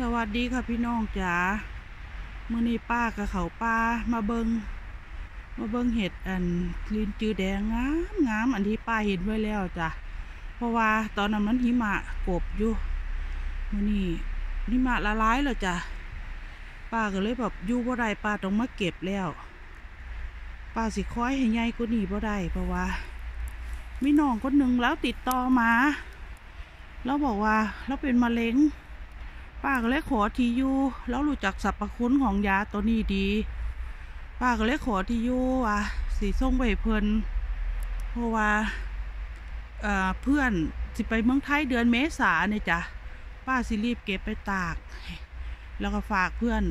สวัสดีค่ะพี่น้องจ๋ามื่อนี้ป้ากับเขาป้ามาเบิงมาเบิงเห็ดอันลินจือแดงงามงามอันที่ป้าเห็นไว้แล้วจ้ะเพราะว่าตอนนั้นมันหิมะกบอยู่มื่อนี้หิมะละลายแล้วจ้ะป้าก็เลยแบบอยู่บ่ได้ป้าต้องมาเก็บแล้วป้าสิคอยให้ใหญ่กว่านี้บ่ได้เพราะว่ามีน้องคนหนึ่งแล้วติดต่อมาแล้วบอกว่าเราเป็นมะเร็ง ป้าก็เลยขอทีอยูแล้วรู้จักสรรพคุณของยาตัวนี้ดี ป้าก็เลยขอทีอยูว่าสีส่งไปให้เพลินเพราะว่าเพื่อนสิไปเมืองไทยเดือนเมษาเนี่ยจ้ะป้าสิรีบเก็บไปตาก แล้วก็ฝากเพื่อน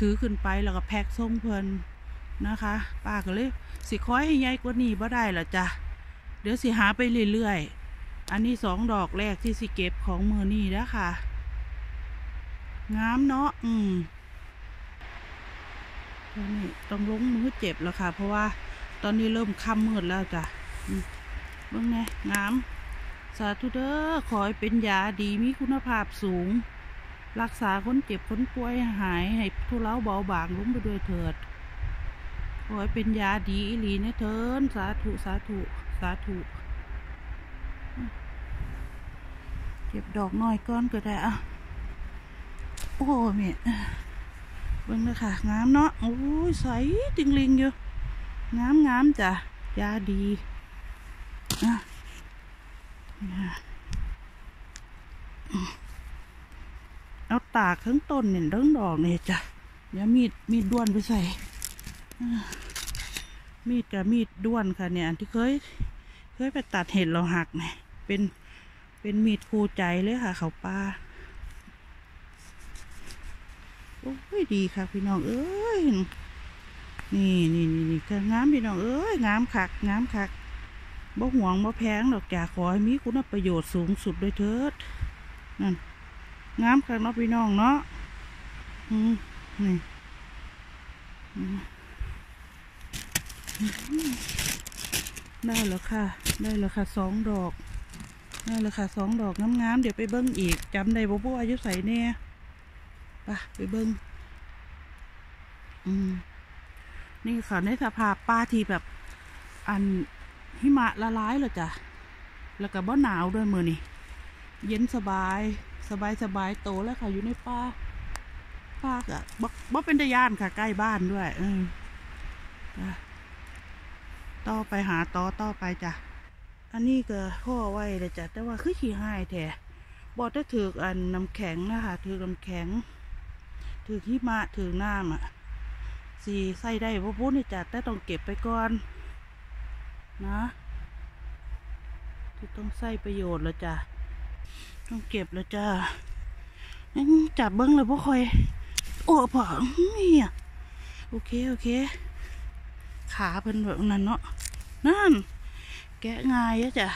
ถือขึ้นไปแล้วก็แพ็คส่งเพิ่นนะคะ ป้าก็เลยสิคอยให้ใหญ่กว่านี้บ่ได้ละจ้ะเดี๋ยวสิหาไปเรื่อยๆอันนี้สองดอกแรกที่สิเก็บของมือนี่แล้วค่ะ งามเนาะอืมตอนนี้ต้องลงมือเจ็บแล้วค่ะ เพราะว่าตอนนี้เริ่มค่ำมืดแล้วจ้ะเบิ่งไงงาม สาธุเด้อขอให้เป็นยาดีมีคุณภาพสูง รักษาคนเจ็บคนป่วยหาย ให้ทุเลาเบาบางลงไปด้วยเถิด ขอให้เป็นยาดีอีหลีนะเถินสาธุสาธุสาธุเก็บดอกน้อยก้อนก็ได้อะ โอ้เมียเบิ่งเลยค่ะงามเนาะโอ้ยใสติงลิงอยู่งามงามจ้ะยาดีอะเอาตากทั้งต้นเนี่ยทั้งดอกเนี่ยจ้ะเดี๋ยวมีดมีดด้วนไปใส่มีดกับมีดด้วนค่ะเนี่ยที่เคย เคยไปตัดเห็ดเราหักเนี่ยเป็นเป็นมีดคู่ใจเลยค่ะ เขาปลา โอ้ยดีค่ะ พี่น้องเอ้ยนี่นี่นี่นี่ก็งามพี่น้องเอ้ยงามคักงามคักบ่ห่วงบ่แพงดอกจ้าขอให้มีคุณประโยชน์สูงสุดด้วยเถิดนั่นงามคักเนาะพี่น้องเนาะอืมนี่ได้แล้วค่ะ ได้แล้วค่ะสองดอกได้แล้วค่ะสองดอกงามๆเดี๋ยวไปเบิ้งอีกจำได้บ่บ่อายุใส่แน่ไปไปเบิ้งอืม นี่ค่ะในสภาพป้าที่แบบ อันหิมะละลายเลยจ้ะ แล้วก็บ่หนาวด้วยมือนี่ เย็นสบาย สบายสบายโตแล้วค่ะ อยู่ในป่าป่าก็บ่บ่เป็นตะยานค่ะ ใกล้บ้านด้วย เออต่อไปหาต่อต่อไปจ้ะ อันนี้ก็พ่อไว้เลยจ้ะ แต่ว่าคือขี้หายแท้บอจะถืออันน้ำแข็งนะคะถือน้ำแข็ง ถือหิมะถือน้ำอะสีใส่ได้พ่พูดนี่จ้ะแต่ต้องเก็บไปก่อน นะที่ต้องใส่ประโยชน์แล้วจ้ะต้องเก็บแล้วจ้ะยังจับเบิ้งเลยพ่อคอย โอ้พ่อนี่อะโอเค โอเค ขาเพิ่นแบบนั้นเนาะนั่น แกะง่ายอะจ้ะ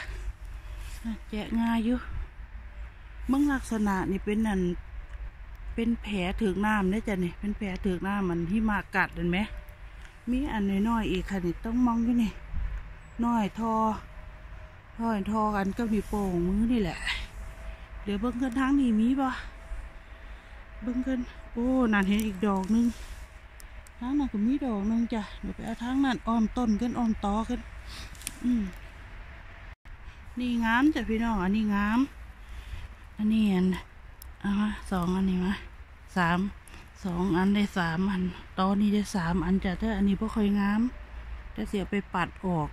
แกะง่ายอยู่เบื้องลักษณะนี่เป็นนั่น เป็นแผลถึงน้ำได้จ้ะนี่เป็นแผลถึงน้ำมันที่มากัดเห็นไหมมีอันน้อยๆอีกค่ะนี่ต้องมองอยู่นี่น้อยทอทอยทอกันก็มีโป่งมือนี่แหละ เดี๋ยวเบิ้งกันทางนี้มีปะเบิ้งกันโอ้นั่นเห็นอีกดอกนึงทางนั้นก็มีดอกนึงจ้ะเดี๋ยวไปเอาทางนั้นอ้อมต้นกันอ้อมตอกันอืมนี่งามจ้ะพี่น้องอันนี้งามอันนี้อันเอามาสองอันนี้มา สามสองอันได้สามอันตอนนี้ได้สามอันจ้ะแต่อันนี้พวกค่อยงามแต่เสียไปปัดออก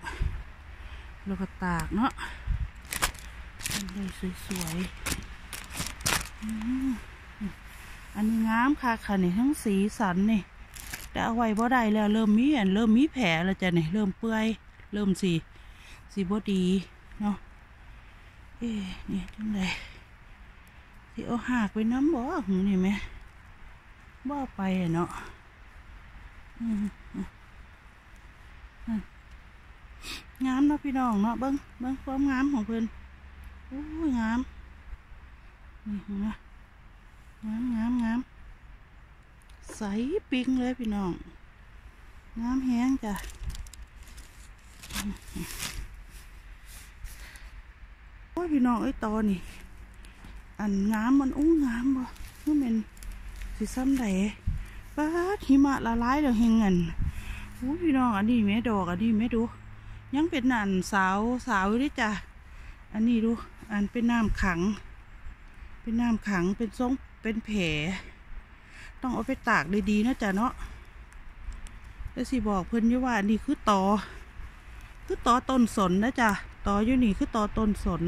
แล้วก็ตากเนาะอันนี้สวยๆอันนี้งามค่ะค่ะนี่ทั้งสีสันนี่แต่เอาไว้บ่ได้แล้วเริ่มมีอันเริ่มมีแผลแล้วจ้ะนี่เริ่มเปื่อยเริ่มสีสีบ่ดีเนาะเอ๊นี่จังไดที่เอาหากไปน้ำบ่หึนี่ไหม บ่ไปเนาะอืมอืมอืมงามเนาะพี่น้องเนาะเบิ้งเบิ้งความงามของเพิ่นโอ้ยงามนี่นไหมงามงามงามใสปิ๊งเลยพี่น้องงามแห้งจ้ะโอ้ยพี่น้องเอ้ตอนี่อันงามมันอู้งามบ่นี่เป็น สีซ้ำใดป้าหิมะละลายแล้วเฮงเงินโอ้พี่น้องอันนี้แม่ดอกอันนี้แม่ดู ยังเป็นอันสาวสาวอยู่ด้จ้ะอันนี้ดู อันเป็นน้ำขัง เป็นน้ำขังเป็นทรงเป็นแผลต้องเอาไปตากดีๆนะจ๊ะเนาะแล้วสิบอกเพิ่นอยู่ว่านี่คือตอ คือตอต้นสนนะจ๊ะตออยู่นี่คือตอต้นสน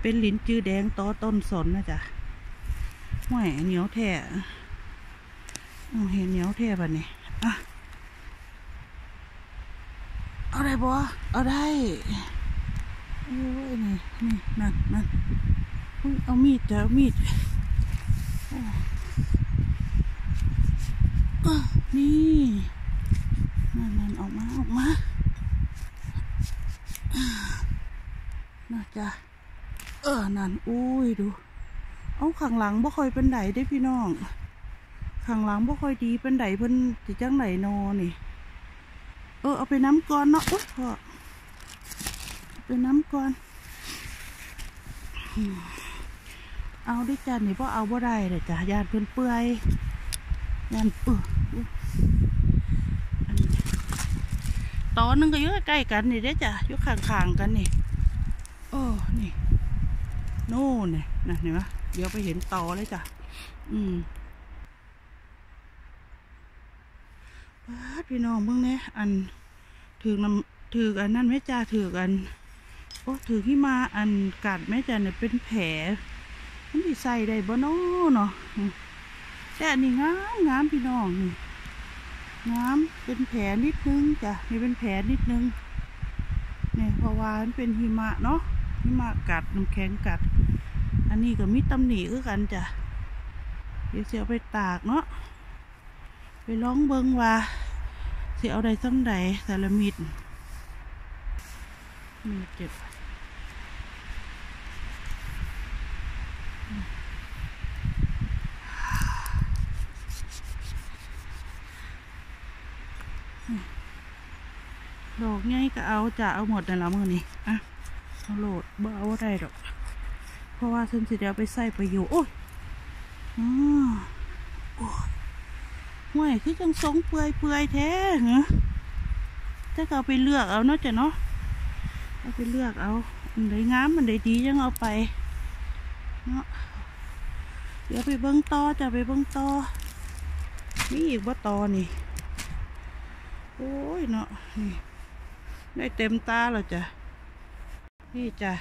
เป็นลิ้นจือแดงตอต้นสนนะจ๊ะห่วยเหนียวแท้ เห็นเหนียวแท้ป่ะนี่อะเอาได้บ่เอาได้โอ้ยนี่นี่นั่นนั่นเอามีดจ้ะเอามีดนี่นั่นนั่นออกมาออกมาอ่าน่าจะเออนั่นอุ้ยดู เอาข้างหลังบ่ค่อยเป็นไดได้พี่น้อง ข้างหลังบ่ค่อยดีเป็นไดเพิ่นสิจังไหนนอนี่ เออเอาไปน้ำก่อนเนาะอุ๊ยพ่อเอาไปน้ำก่อน เอาด้จ้ะนี่พ่อเอาบ่ได้เลยจ้ะยานเพิ่นเปื่อยยานเปื่อยอุ๊ยอันนี้ตอนหนึงก็อยู่ใกล้กันนี่เด้จ้ะอยู่ข้างๆกันนี่โอ้นี่ โน่นเนี่ยนะเห็นไหมเดี๋ยวไปเห็นตอเลยจ้ะ อืมป้าด พี่น้องเบิ่งเนี่ยอันถือน้ำถืออันนั่นแม่จ้าถือกอันโอ้ถือที่มาอันกัดแม่จ้าเนี่ยเป็นแผลมันสิใส่ได้บ่นาะเนาะแต่อันนี้งามงามพี่น้องนี่งามเป็นแผลนิดนึงจ้ะนี่เป็นแผลนิดนึงเนี่ยเพราะว่ามันเป็นหิมะเนาะหิมะกัดน้ำแข็งกัด อันนี้ก็มีตำหนิคือกันจ้ะเดี๋ยวสิเอาไปตากเนาะ ไปลองเบิงว่าสิเอาได้ซ้ำใดสารมิดมีเจ็บดอกไงก็เอาจะเอาหมดแต่นละมือนี่อะเอาโหลดบ่เอาอะได้ดอก เพราะว่าฉันสิเดี๋ยวไปใส่ประโยชน์โอ้ยอ๋อ ห่วยคือจังสงเปื่อยเปื่อยแท้เหรอถ้าเอาไปเลือกเอาเนาะจ้ะเนาะเอาไปเลือกเอาอันใดงามมันใดดียังเอาไปเนาะเดี๋ยวไปเบิ้งต่อจะไปเบิ้งต่อมีอีกว่าต่อนี่โอ้ยเนาะนี่ได้เต็มตาแล้วจ้ะนี่จ้ะ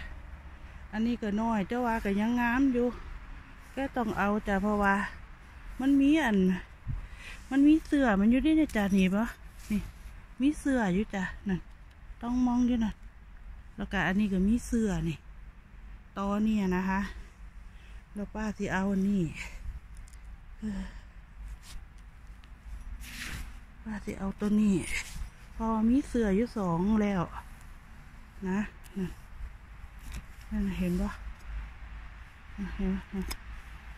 อันนี้ก็น้อยแต่ว่าก็ยังงามอยู่ก็ต้องเอาจ้ะเพราะว่า มันมีอัน มันมีเสือมันอยู่ที่ในจ้ะนี่ปะนี่ มีเสืออยู่จ้ะนั่นต้องมองอยู่นั่นแล้วก็อันนี้ก็มีเสือนี่ตอเนี่ยนะคะ แล้วป้าที่เอาอันนี่ป้าที่เอาตัวนี้ พอมีเสืออยู่สองแล้ว นะนั่นเห็นปะน่ะเห็นปะ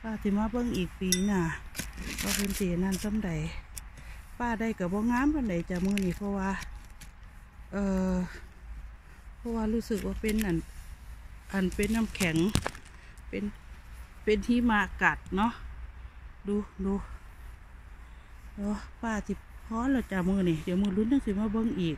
ป้าสิมาเบิ่งอีกปีหน่ะว่าเป็นสีนั่นซ้ำใดป้าได้กับว่งามปันใดจากมือนี่เพราะว่า เออเพราะว่ารู้สึกว่าเป็นอันอันเป็นน้ำแข็ง เป็นเป็นที่มากัดเนาะดูดูเออป้าสิพอแล้วจากมือนี่เดี๋ยวมือลุ้นจังสิมาเบิ่งอีก